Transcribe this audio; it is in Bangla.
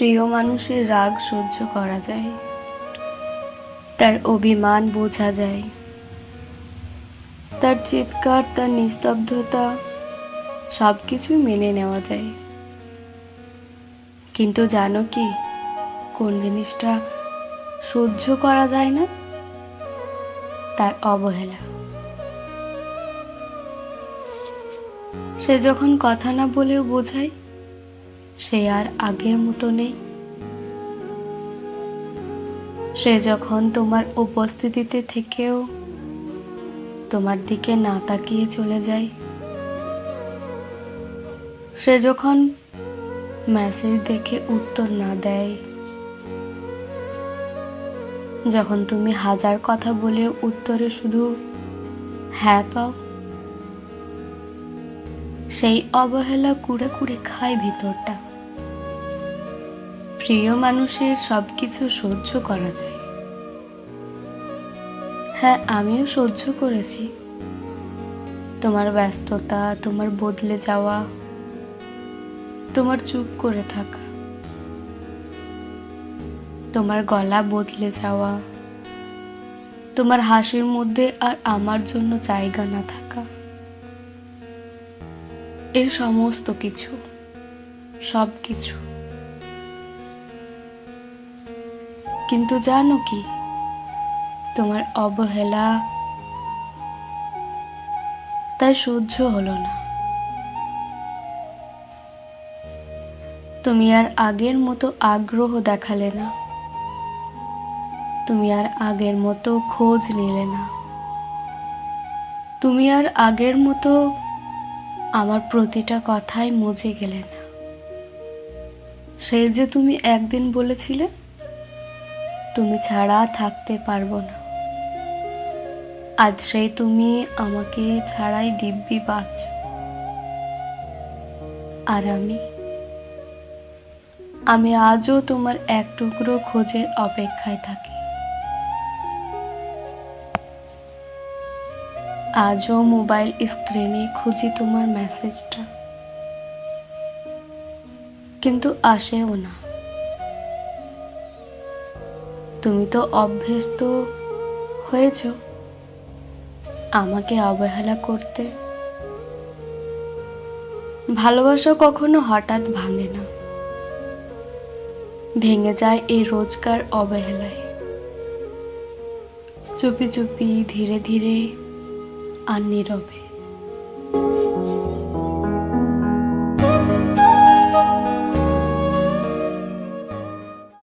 প্রিয় মানুষের রাগ সহ্য করা যায়। তার অভিমান বোঝা যায়। তার চিৎকার, তার নিস্তব্ধতা সব কিছুই মেনে নেওয়া যায়। কিন্তু জানো কি, কোন জিনিসটা সহ্য করা যায় না? তার অবহেলা। সে যখন কথা না বলেও বোঝায় সে আর আগের মতো নেই। সে যখন তোমার উপস্থিতিতে থেকেও তোমার দিকে না তাকিয়ে চলে যায়, সে যখন মেসেজ দেখে উত্তর না দেয়, যখন তুমি হাজার কথা বলে উত্তরে শুধু হ্যাঁ পাও, সেই অবহেলা কুড়ে কুড়ে খায় ভিতরটা। প্রিয় মানুষের সব কিছু সহ্য করা যায়। হ্যাঁ আমিও সহ্য করেছি। তোমার ব্যস্ততা, তোমার বদলে যাওয়া, তোমার চুপ করে থাকা, তোমার গলা বদলে যাওয়া, তোমার হাসির মধ্যে আর আমার জন্য জায়গা না থাকা এই সমস্ত কিছু সব কিছু কিন্তু জানো কি? তোমার অবহেলা তাই সহ্য হলো না। তুমি আর আগের মতো আগ্রহ দেখালে না। তুমি আর আগের মতো খোঁজ নিলে না। তুমি আর আগের মতো আমার প্রতিটা কথাই মুজে গেলে না। সেই যে তুমি একদিন বলেছিলে তুমি ছাড়া থাকতে পারব না। আজ সেই তুমি আমাকে ছাড়াই দিব্যি বাঁচ। আর আমি আমি আজও তোমার এক টুকরো খোঁজের অপেক্ষায় থাকি। আজও মোবাইল স্ক্রিনে খুঁজি তোমার মেসেজটা। কিন্তু আসেও না। তুমি তো অভ্যস্ত হয়েছ। আমাকে অবহেলা করতে ভালোবাসা কখনো হঠাৎ ভাঙে না। ভেঙে যায় এই রোজকার অবহেলায়। চুপি চুপি ধীরে ধীরে আর নীরবে।